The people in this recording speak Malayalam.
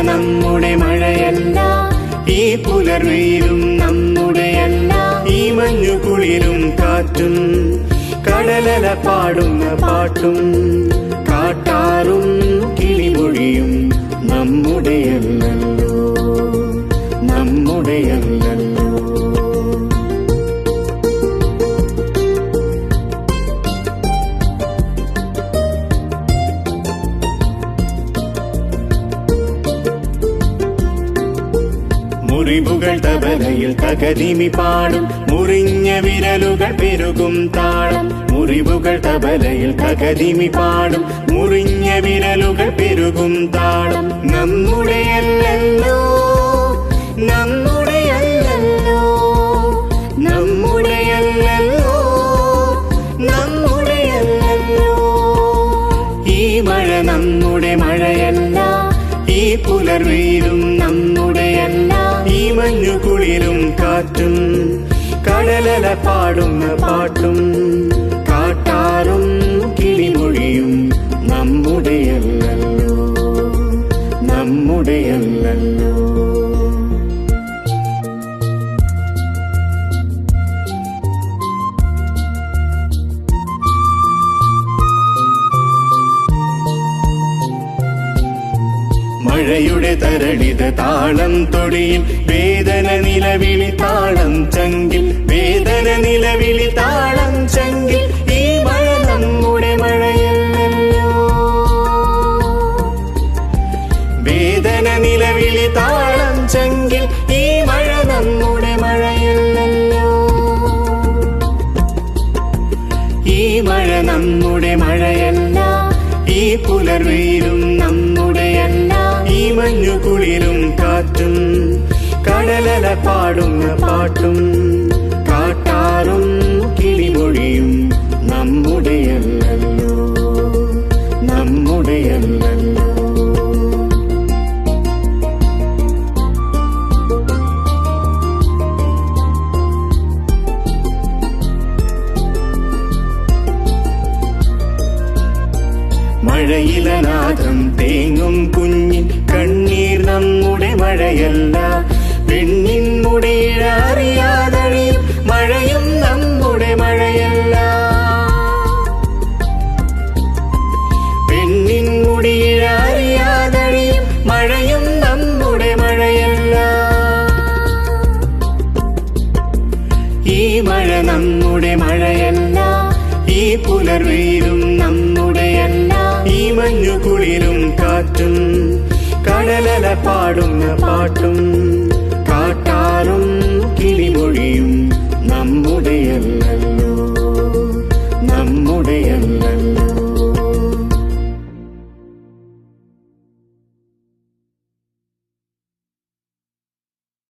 നമ്മുടെ മഴയല്ല. ഈ പുലർവെയിലും നമ്മുടെയല്ല ഈ മഞ്ഞു കുളിരും കാറ്റും. കടലല പാടുന്ന പാട്ടും. കാട്ടാറും മുറിവുകൾ തബലയിൽ തകതിമി പാടും. മുറിഞ്ഞ വിരലുകൾ പെരുകും താളം. മുറിവുകൾ തബലയിൽ തകതിമി പാടും. മുറിഞ്ഞ വിരലുകൾ പെരുകും താളം. നമ്മുടെയല്ലല്ലോ നമ്മുടെയല്ലല്ലോ നമ്മുടെയല്ലല്ലോ നമ്മുടെയല്ലല്ലോ ഈ മഴ നമ്മുടെ മഴയല്ല ഈ പുലർവെയിലും നമ്മുടെയല്ല ഈ മഞ്ഞു കുളിരും കാറ്റും കടലല പാടുന്ന പാട്ടും കാട്ടാറും കിളിമൊഴിയും നമ്മുടെയല്ലോ നമ്മുടെയല്ലല്ലോ മഴയുടെ തരളിത താളം തൊടിയിൽ വേദന നിലവിളി താളം ചങ്കിൽ വേദന നിലവിളി താളം ചങ്കിൽ ഈ മഴ നമ്മുടെ മഴയല്ലോ വേദന നിലവിളി താളം ചങ്കിൽ ഈ മഴ നമ്മുടെ മഴയല്ലോ ഈ മഴ നമ്മുടെ മഴയല്ല ഈ പുലർവീരും നമ്മുടെയല്ല പാടുന്ന പാട്ടും കാട്ടാറും കിളിമൊഴിയും നമ്മുടെയല്ലോ നമ്മുടെയല്ലോ മഴയിലനാഥം തേങ്ങും കുഞ്ഞിൻ കണ്ണീർ നമ്മുടെ മഴയല്ല. നമ്മുടെ മഴയല്ല. ഈ പുലർവെയിലും നമ്മുടെയല്ല ഈ മഞ്ഞുകുളിലും കാറ്റും കടലല പാടുന്ന പാട്ടും